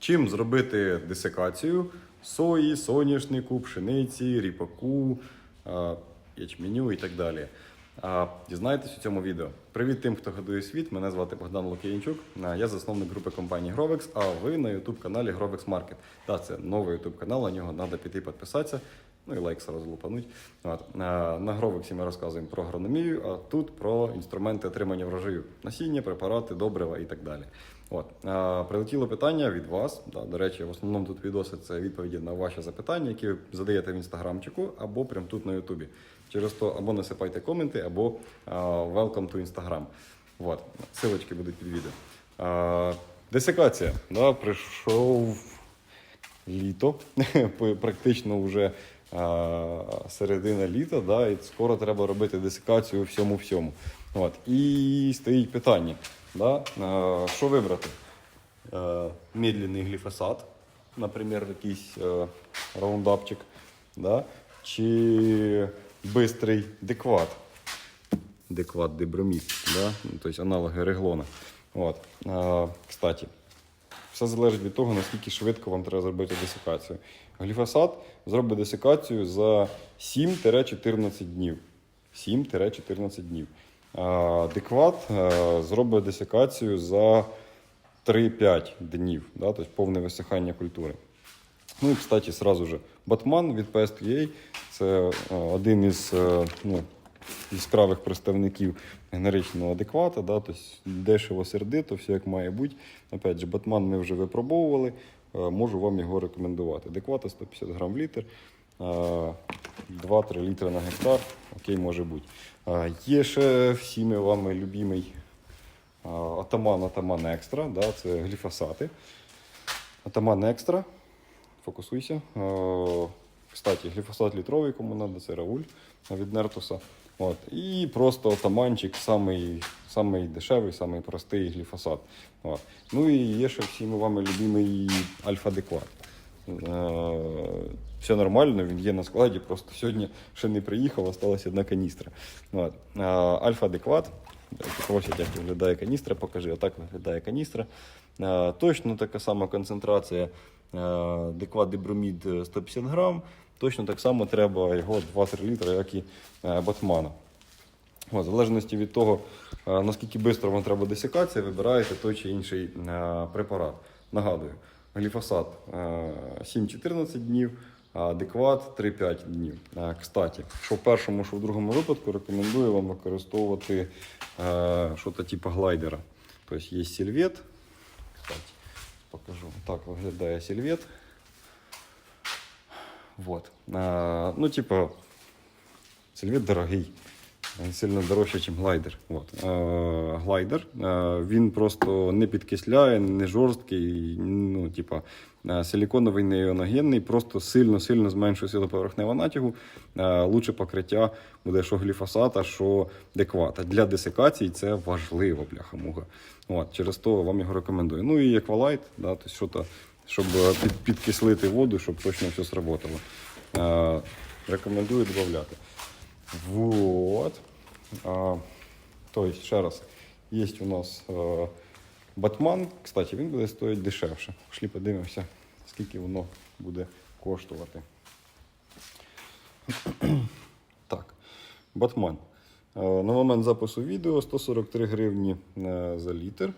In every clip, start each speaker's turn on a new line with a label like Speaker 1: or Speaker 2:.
Speaker 1: Чим зробити десикацію сої, соняшнику, пшениці, ріпаку, ячменю і так далі. А, Дізнаєтесь у цьому відео. Привіт тим, хто годує світ. Мене звати Богдан Лук'янчук. Я засновник групи компанії Grovex, а ви на youtube каналі Grovex Market. Так, це новий youtube канал, на нього треба піти підписатися. Ну і лайк сразу лупануть. От. На Гровексі ми розказуємо про агрономію, а тут про інструменти отримання врожаю, насіння, препарати, добрива і так далі. От. А, Прилетіло питання від вас. Да, до речі, в основному тут відоси це відповіді на ваші запитання, які ви задаєте в інстаграмчику або прямо тут на Ютубі. Через то або насипайте коменти, або а, welcome to Instagram. Вот. Силочки будуть під відео. А, Десикація. Да, прийшов літо, практично вже а, середина літа, да, і скоро треба робити десикацію всьому-всьому. От. І стоїть питання: да, що вибрати? Е, медленний гліфосат, наприклад, якийсь е, раундапчик, да, чи бистрий декват. Декват дебромід, да? тобто аналоги реглона. От. Кстати, все залежить від того, наскільки швидко вам треба зробити десикацію. Гліфосат зробить десикацію за 7-14 днів. 7-14 днів. А, Декват е, зробить десикацію за 3-5 днів, да? тобто повне висихання культури. Ну і, кстати, сразу же Батман від PSTA це е, один із е, ну, яскравих представників генеричного адеквата, да, тобто дешево сердито, все як має бути. Опять же, Батман ми вже випробовували, е, можу вам його рекомендувати. Адеквата 150 грам в літр, е, 2-3 літри на гектар, окей, може бути. Е, Є ще всіми вами любимий е, Атаман Атаман Екстра, да, це гліфосати. Атаман Екстра. Фокусуйся. Е, Кстати, гліфосат літровий, кому треба, це Рауль від Нертуса. От. І просто атаманчик, самий, самий дешевий, самий простий гліфосат. От. Ну і є ще всіми вами любимий альфа-декват. Е, Все нормально, він є на складі, просто сьогодні ще не приїхав, осталась одна каністра. От. Е, Альфа-адекват. Просять, як виглядає каністра, покажи. Отак виглядає каністра. Е, Точно така сама концентрація е, декват дебромід 150 грам. Точно так само треба його 2-3 літри, як і е, батмана. В залежності від того, е, наскільки швидко вам треба десикація, вибираєте той чи інший е, препарат. Нагадую, гліфосат е, 7-14 днів, адекват 3-5 днів. Е, Кстати, що в першому, що в другому випадку рекомендую вам використовувати е, щось типу глайдера. Тобто є сільвет. Кстати, покажу. Так виглядає сільвет. Вот. Ну, типа, сільвет дорогий. Сильно дорожче, ніж глайдер. От. Е, глайдер е, він просто не підкисляє, не жорсткий, ну, типа, е, силіконовий, не іоногенний, просто сильно-сильно зменшує силу поверхневого натягу. Е, лучше покриття буде що гліфосата, що деквата. Для десикації це важливо, бляха-муга. От, через то вам його рекомендую. Ну і еквалайт, да, тобто що-то, щоб е, під, підкислити воду, щоб точно все сработало. Е, рекомендую додати. Вот. То есть, ще раз, є у нас Батман. Кстати, він буде стоїти дешевше. Пішли подивимося, скільки воно буде коштувати. так, Батман. На момент запису відео 143 гривні е, за літр.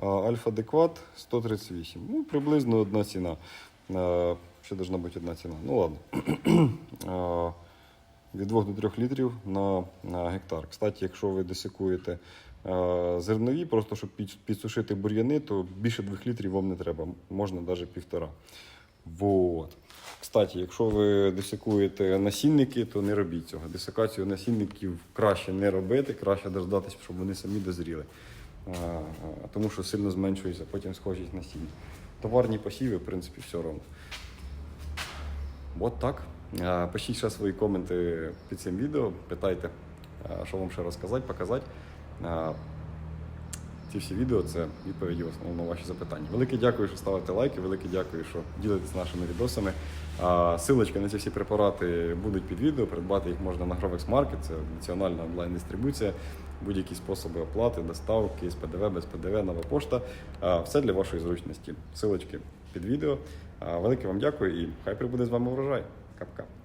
Speaker 1: Альфа-адекват 138. Ну, приблизно одна ціна. Е, Ще должна бути одна ціна. Ну ладно. Від 2 до 3 літрів на, гектар. Кстати, якщо ви десикуєте е, зернові, просто щоб підсушити бур'яни, то більше 2 літрів вам не треба, можна навіть півтора. Вот. Кстати, якщо ви десикуєте насінники, то не робіть цього. Десикацію насінників краще не робити, краще дождатися, щоб вони самі дозріли. Е, е, тому що сильно зменшується потім схожість насіння. Товарні посіви, в принципі, все одно. От так. Пишіть ще свої коменти під цим відео, питайте, що вам ще розказати, показати. Ці всі відео це відповіді в основному на ваші запитання. Велике дякую, що ставите лайки, велике дякую, що ділитесь нашими відосами. Силочки на ці всі препарати будуть під відео. Придбати їх можна на Grovex Market, це національна онлайн-дистрибуція, будь-які способи оплати, доставки з ПДВ, без ПДВ, нова пошта. Все для вашої зручності. Силочки під відео. Велике вам дякую і хай прибуде з вами врожай. 갑갑